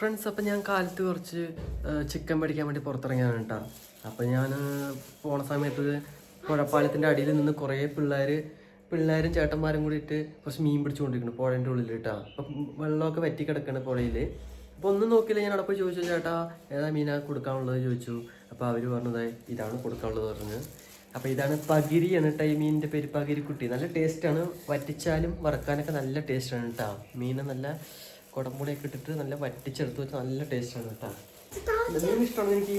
Friends അപ്പം ഞാൻ കാലത്ത് കുറച്ച് ചിക്കൻ മേടിക്കാൻ വേണ്ടി പുറത്തിറങ്ങിയാണ് കേട്ടോ അപ്പം ഞാൻ പോണ സമയത്ത് പുഴപ്പാലത്തിന്റെ അടിയിൽ നിന്ന് കുറേ പിള്ളേർ പിള്ളേരും ചേട്ടന്മാരും കൂടിയിട്ട് കുറച്ച് മീൻ പിടിച്ചുകൊണ്ടിരിക്കുന്നു പുഴേന്റെ ഉള്ളിൽ കേട്ടോ അപ്പം വെള്ളമൊക്കെ വറ്റി കിടക്കണം പുഴയിൽ അപ്പോൾ ഒന്നും നോക്കിയില്ല ഞാൻ അവിടെ പോയി ചോദിച്ചു ചേട്ടാ ഏതാ മീനാ കൊടുക്കാനുള്ളത് ചോദിച്ചു. അപ്പോൾ അവർ പറഞ്ഞത് ഇതാണ് കൊടുക്കാനുള്ളത് പറഞ്ഞു. അപ്പോൾ ഇതാണ് പകിരിയാണ് കേട്ടോ ഈ മീനിന്റെ പേര് പകിരിക്കുട്ടി. നല്ല ടേസ്റ്റാണ് വറ്റിച്ചാലും വറക്കാനൊക്കെ നല്ല ടേസ്റ്റാണ് കേട്ടോ മീൻ നല്ല കുടമ്പുളിയൊക്കെ ഇട്ടിട്ട് നല്ല വറ്റിച്ചെടുത്ത് വെച്ചാൽ നല്ല ടേസ്റ്റാണ് കേട്ടോ. ഇഷ്ടമാണ് എനിക്ക്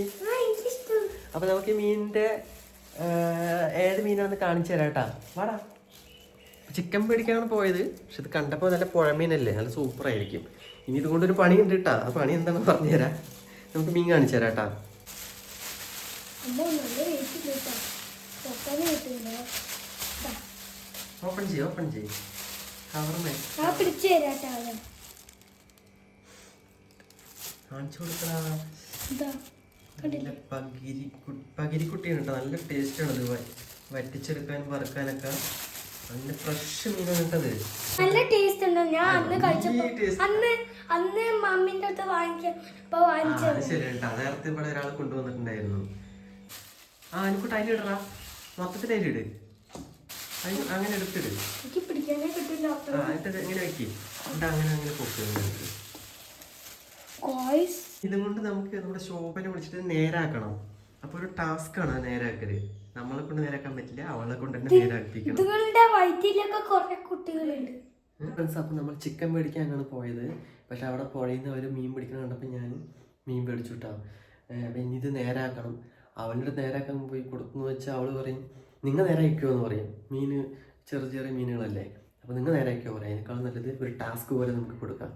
അപ്പോൾ നമുക്ക് ഈ മീനിന്റെ ഏത് മീനാണെന്ന് കാണിച്ചു തരാം കേട്ടാ. വാടാ. ചിക്കൻ പേടിക്കാണ് പോയത്. പക്ഷെ ഇത് കണ്ടപ്പോൾ നല്ല പുഴമീനല്ലേ. നല്ല സൂപ്പർ ആയിരിക്കും. ഇനി ഇതുകൊണ്ടൊരു പണി ഉണ്ട് കേട്ടാ. ആ പണി എന്താണെന്ന് പറഞ്ഞുതരാം നമുക്ക് മീൻ കാണിച്ചു തരാം കേട്ടാ. ഓപ്പൺ ചെയ്യും ഓപ്പൺ ചെയ്യും. കവർമേ പിടിച്ചു കാണിച്ചു പകിരിക്കുട്ടിയാണ് കേട്ടോ നല്ല ടേസ്റ്റാണ് ഇത് വറ്റിച്ചെടുക്കാനും വറുക്കാനൊക്കെ. നല്ല ഫ്രഷ് മീനാണ് കേട്ടത് നല്ല ടേസ്റ്റ് ഉണ്ട്. ഞാൻ അന്ന് കഴിച്ചപ്പോ. അന്ന് അന്ന് മമ്മിന്റെ അടുത്ത് അത് ശരി കേട്ടോ. ഇവിടെ ഒരാൾ കൊണ്ടുവന്നിട്ടുണ്ടായിരുന്നു. ആ എനിക്കൂട്ട് ഇടറാ മൊത്തത്തിൽ അതിലിട് ഇട്. അങ്ങനെ എടുത്തിട്. എനിക്ക് പിടിക്കാനേ കിട്ടില്ല എന്നിട്ട് എങ്ങനെ വെക്കി? എന്നിട്ട് അങ്ങനെ അങ്ങനെ പൊക്കുക കോയ്സ്. ഇതും കൊണ്ട് നമുക്ക് നമ്മുടെ ശോഭനെ വിളിച്ചിട്ട് നേരാക്കണം. അപ്പൊ ഒരു ടാസ്ക് ആണ് നേരാക്കൽ. നമ്മളെ കൊണ്ട് നേരാക്കാൻ പറ്റില്ല അവളെ കൊണ്ട് തന്നെ നേരാക്കിപ്പിക്കണം ഇതുങ്ങളുടെ വയറ്റിലൊക്കെ കുറെ കുട്ടികളുണ്ട്. ഫ്രണ്ട്സ് അപ്പം നമ്മൾ ചിക്കൻ മേടിക്കാനാണ് പോയത്. പക്ഷെ അവിടെ പുഴയിൽ നിന്ന് അവർ മീൻ പിടിക്കണം കണ്ടപ്പോൾ ഞാൻ മീൻ മേടിച്ചു കിട്ടാം പിന്നെ ഇത് നേരാക്കണം. അവളുടെ നേരാക്കാൻ പോയി കൊടുക്കുന്നു വെച്ചാൽ അവൾ പറയും നിങ്ങൾ നേരാക്കിക്കോ എന്ന് പറയും. മീൻ ചെറിയ ചെറിയ മീനുകളല്ലേ. അപ്പോൾ നിങ്ങൾ നേരാക്കിയോ പറയും. അതിനേക്കാൾ നല്ലത് ഒരു ടാസ്ക് പോലെ നമുക്ക് കൊടുക്കാം.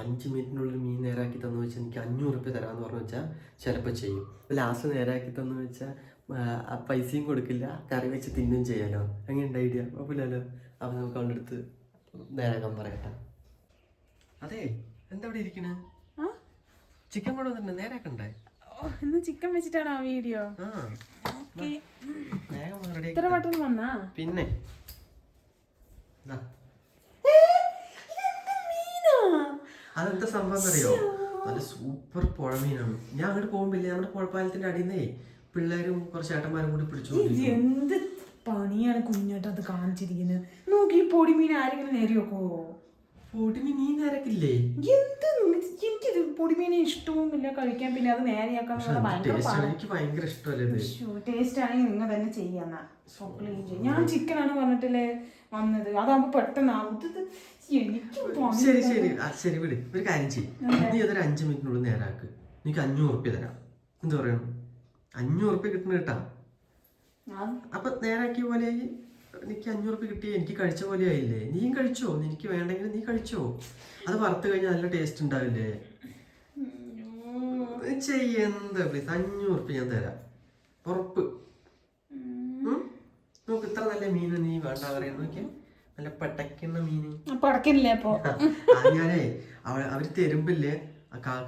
അഞ്ച് മിനിറ്റിനുള്ളിൽ മീൻ നേരാക്കി തന്നു വെച്ചാൽ എനിക്ക് അഞ്ഞൂറ് റുപ്യ തരാമെന്ന് പറഞ്ഞു വെച്ചാൽ ചിലപ്പോൾ ചെയ്യും. ലാസ്റ്റ് നേരാക്കി തന്നു വെച്ചാൽ പൈസയും കൊടുക്കില്ല. കറി വെച്ച് തിന്നും ചെയ്യാലോ. അങ്ങനെയുണ്ട് ഐഡിയ കുഴപ്പമില്ലല്ലോ. അപ്പം നമുക്ക് അവളുടെ അടുത്ത് നേരാക്കാൻ പറയട്ടെ. അതെ എന്താ ഇവിടെ ഇരിക്കണേ? ചിക്കൻ കൊണ്ടുവന്നിട്ടുണ്ട് നേരാക്കണ്ടേ? ഇന്ന് ചിക്കൻ വെച്ചിട്ടാണ് ആ വീഡിയോ. ഇത്ര പെട്ടെന്ന് വന്നാ? പിന്നെ. അതെന്താ സംഭവം അറിയോ നല്ല സൂപ്പർ പുഴ മീനാണ്. ഞാൻ അങ്ങോട്ട് പോകുമ്പില്ല നമ്മുടെ പുഴപ്പാലത്തിന്റെ അടിയിൽ നിന്നേ പിള്ളേരും കുറച്ച് ഏട്ടന്മാരും കൂടി പിടിച്ചു എന്ത് പണിയാണ് കുഞ്ഞേട്ടത് കാണിച്ചിരിക്കുന്നത് നോക്കി ഈ പൊടിമീൻ ആരെങ്കിലും നേരി വെക്കുവോ പൊടിമീൻ നീ നേരക്കില്ലേ? എന്ത് എനിക്കിത് പൊടിമീനെ ഇഷ്ടവുമില്ല കഴിക്കാൻ. പിന്നെ അത് നേരെയാക്കാൻ എനിക്ക് ഭയങ്കര ഇഷ്ടമല്ലേ ടേസ്റ്റ് ആണെങ്കിൽ നിങ്ങൾ തന്നെ ചെയ്യാന്ന ഞാൻ ചിക്കൻ ആണ് പറഞ്ഞിട്ടില്ലേ വന്നത്. അതാകുമ്പോ പെട്ടെന്നാവും എനിക്ക് ശരി ശരി ശരി. വിട്. ഒരു കാര്യം ചെയ്യും. നീ അതൊരു അഞ്ച് മിനിറ്റിനുള്ളിൽ നേരാക്ക്. നിനക്ക് അഞ്ഞൂറ് ഉറുപ്പ്യ തരാം. എന്താ പറയണം? അഞ്ഞൂറ് ഉറുപ്പ്യ കിട്ടണ കേട്ടാ. അപ്പൊ നേരാക്കിയ പോലെ എനിക്ക് അഞ്ഞൂറ് ഉപ്പ് കിട്ടി എനിക്ക് കഴിച്ച പോലെ ആയില്ലേ? നീയും കഴിച്ചോ? എനിക്ക് വേണ്ടെങ്കിൽ നീ കഴിച്ചോ? അത് വറുത്ത് കഴിഞ്ഞാൽ നല്ല ടേസ്റ്റ് ഉണ്ടാവില്ലേ? ചെയ്യെന്താ പ്ലീസ് അഞ്ഞൂറ് ഉപ്പ് ഞാൻ തരാം. ഉറപ്പ്? നോക്ക് ഇത്ര നല്ല മീൻ നീ വേണ്ട പറയാൻ നോക്കിയാ. നല്ല പടക്കുന്ന അപ്പൊ? ഞാനേ അവ അവർ തരുമ്പില്ലേ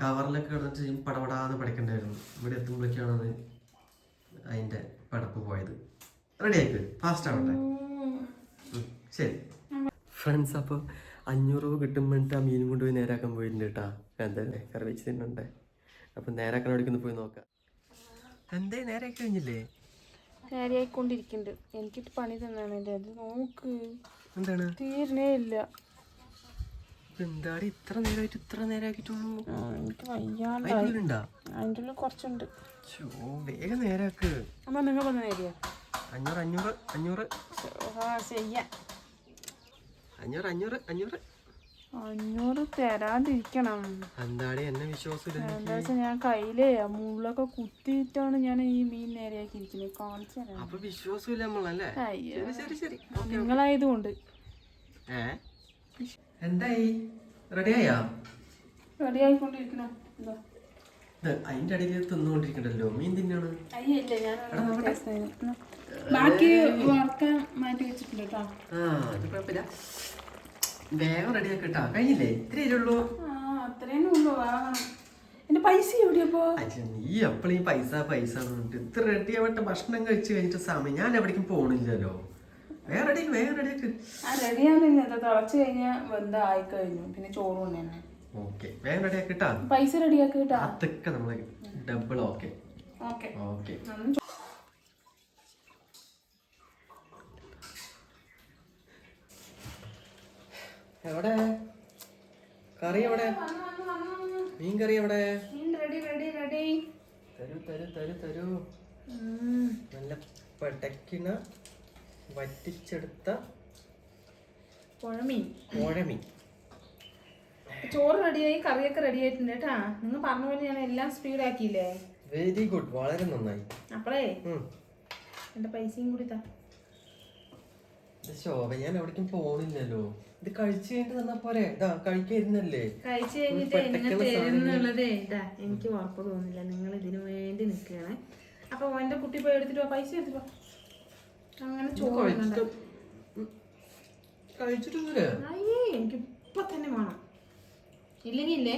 കവറിലൊക്കെ കിടന്നിട്ട് പടപടാന്ന് പഠിക്കണ്ടായിരുന്നു ഇവിടെ എത്തുമ്പോഴൊക്കെയാണ് അത് അതിന്റെ പടപ്പ് പോയത്. റെഡി ആയിക്ക് ഫാസ്റ്റ് ആവട്ടെ. ശരി. ഫ്രണ്ട്സ് അപ്പോൾ അഞ്ഞൂറ് രൂപ കിട്ടുമ്പോഴത്തെ ആ മീനും കൊണ്ടുപോയി നേരാക്കാൻ പോയിട്ടുണ്ട് കേട്ടാ എന്തല്ലേ കറി വെച്ച് തിന്നണ്ടേ. അപ്പം നേരാക്കാൻ അവിടേക്കൊന്ന് പോയി നോക്കാം. എന്തേ നേരാക്കി കഴിഞ്ഞില്ലേ? നേരെയായിക്കൊണ്ടിരിക്കുന്നുണ്ട് എനിക്കിട്ട് പണി തന്നാണ് എന്റെ അത് നോക്ക്. എന്താണ്? തീരണേ ഇല്ല. എന്താടി? ഇത്ര നേരമായിട്ട് ഇത്ര നേരാക്കിയിട്ടുള്ളൂ. ആ, എനിക്ക് വയ്യാണ്ടായി. അതിലുണ്ടാ അതിന്റെ ഉള്ളിൽ കുറച്ചുണ്ട്. ചോ വേഗം നേരാക്ക്. അമ്മ നിങ്ങൾ വന്ന് നേരിയ? അഞ്ഞൂറ് അഞ്ഞൂറ് അഞ്ഞൂറ്. അഞ്ഞൂറ് അഞ്ഞൂറ് അഞ്ഞൂറ്. അഞ്ഞൂറ് തരാതിരിക്കണം. എന്താണ് എന്നെ വിശ്വാസം എന്താ വെച്ചാൽ ഞാൻ കയ്യിലേ മുള്ളൊക്കെ കുത്തിയിട്ടാണ് ഞാൻ ഈ മീൻ നേരെയാക്കി ഇരിക്കുന്നത്. കാണിച്ചു തരാം. അപ്പൊ വിശ്വാസമില്ല നമ്മളല്ലേ? ശരി ശരി നിങ്ങളായതുകൊണ്ട്. എന്തായി? റെഡിയായോ? റെഡി ആയിക്കൊണ്ടിരിക്കണോ എന്താ അതിന്റെ അടിയിൽ തിന്നുകൊണ്ടിരിക്കണ്ടല്ലോ. മീൻ തിന്നാണ്. ബാക്കി വറക്കാൻ മാറ്റി വെച്ചിട്ടുണ്ട് കേട്ടോ ആ അത് കുഴപ്പമില്ല. വേഗം കേട്ടാ കഴിഞ്ഞില്ലേ? ഇത്രയേ ഉള്ളൂ. അത്രേനേ ഉള്ളൂ. എന്റെ പൈസ എവിടെയപ്പോ നീ എപ്പോഴും ഈ പൈസ പൈസ ഇത്ര റെഡി ആവട്ടെ ഭക്ഷണം കഴിച്ചു കഴിഞ്ഞിട്ട് സമയം. ഞാൻ എവിടേക്കും പോണില്ലല്ലോ. വേറെ വേറെ റെഡിയാക്ക് ആ റെഡിയാകുന്ന എന്താ തിളച്ച് കഴിഞ്ഞാൽ വെന്ത ആയി കഴിഞ്ഞു. പിന്നെ ചോറ് തന്നെ ഓക്കെ വേഗം റെഡി കേട്ടോ പൈസ റെഡിയാക്കി കേട്ടാ അതൊക്കെ നമ്മൾ ഡബിൾ ഓക്കെ ഓക്കെ ഓക്കെ എവിടെ? കറി എവിടെ? മീൻ കറി എവിടെ? റെഡി റെഡി റെഡി തരൂ തരൂ തരൂ തരൂ. നല്ല പടക്കിണ വറ്റിച്ചെടുത്ത പുഴമീൻ. കോഴമീൻ ചോറ് റെഡിയായി കറിയൊക്കെ റെഡി ആയിട്ടുണ്ട് കേട്ടാ. നിങ്ങൾ പറഞ്ഞ പോലെ ഞാൻ എല്ലാം സ്പീഡ് ആക്കിയില്ലേ? വെരി ഗുഡ് വളരെ നന്നായി. അപ്പളേ. എന്റെ പൈസയും കൂടി താ. ശോഭ ഞാൻ എവിടേക്കും പോണില്ലല്ലോ. ഇത് കഴിച്ചു കഴിഞ്ഞിട്ട് തന്നാ പോരെ. ഇതാ കഴിക്കായിരുന്നല്ലേ? കഴിച്ചു കഴിഞ്ഞിട്ട് എന്നെ തരുന്നുള്ളതേ ഇതാ എനിക്ക് ഉറപ്പ് തോന്നില്ല നിങ്ങൾ ഇതിനു വേണ്ടി നിൽക്കുകയാണ്. അപ്പൊ എന്റെ കുട്ടി പോയി എടുത്തിട്ട് പൈസ എടുത്തിട്ട് അങ്ങനെ ചോറ് തിന്നണ്ട. കഴിച്ചിട്ട് അയ്യേ എനിക്ക് ഇപ്പൊ തന്നെ വേണം. ഇല്ലെങ്കിൽ ഇല്ലേ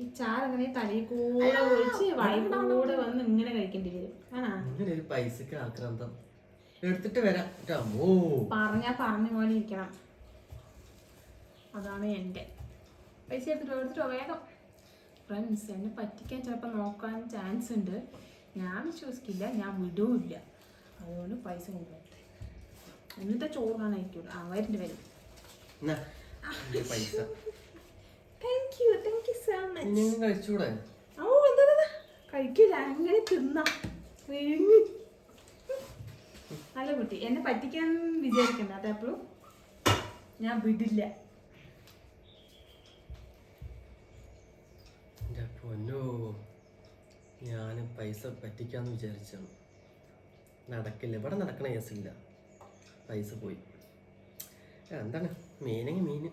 ഈ ചാറ് അങ്ങനെ തലയിൽ കൂടെ ഒഴിച്ച് വൈകൂടെ വന്ന് ഇങ്ങനെ കഴിക്കേണ്ടി വരും. ആണാ? പൈസക്ക് ആക്രാന്തം. എടുത്തിട്ട് വരാം. പറഞ്ഞാ പറഞ്ഞ പോലെ ഇരിക്കണം. അതാണ് എന്റെ. പൈസ എടുത്തിട്ടോ എടുത്തിട്ടോ വേഗം. ഫ്രണ്ട്സ് എന്നെ പറ്റിക്കാൻ ചിലപ്പോൾ നോക്കാൻ ചാൻസ് ഉണ്ട്. ഞാൻ വിശ്വസിക്കില്ല ഞാൻ വിടൂല്ല. അതുകൊണ്ട് പൈസ കൊണ്ടുപോകട്ടെ എന്നിട്ട് ചോറ് കാണാനിരിക്കൂല ആ വരുന്നുണ്ട് വരും. പൈസ. Thank you thank you so much കഴിച്ചൂടെ? ഓ എന്താ? കഴിക്കില്ല. അങ്ങനെ തിന്നാം. നല്ല കുട്ടി. എന്നെ പറ്റിക്കാൻ വിചാരിക്കണ്ട. അതെപ്പോഴും ഞാൻ വിടില്ല. പൊന്നോ ഞാൻ പൈസ പറ്റിക്കാന്ന് വിചാരിച്ചാണ് നടക്കില്ല. ഇവിടെ നടക്കണ കേസില്ല. പൈസ പോയി. എന്താണ്? മീനെങ്കിൽ മീന്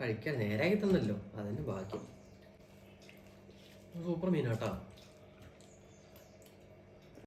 കഴിക്കാൻ നേരാക്കി തന്നല്ലോ. അതന്നെ ഭാഗ്യം. സൂപ്പർ മീനാട്ടാ.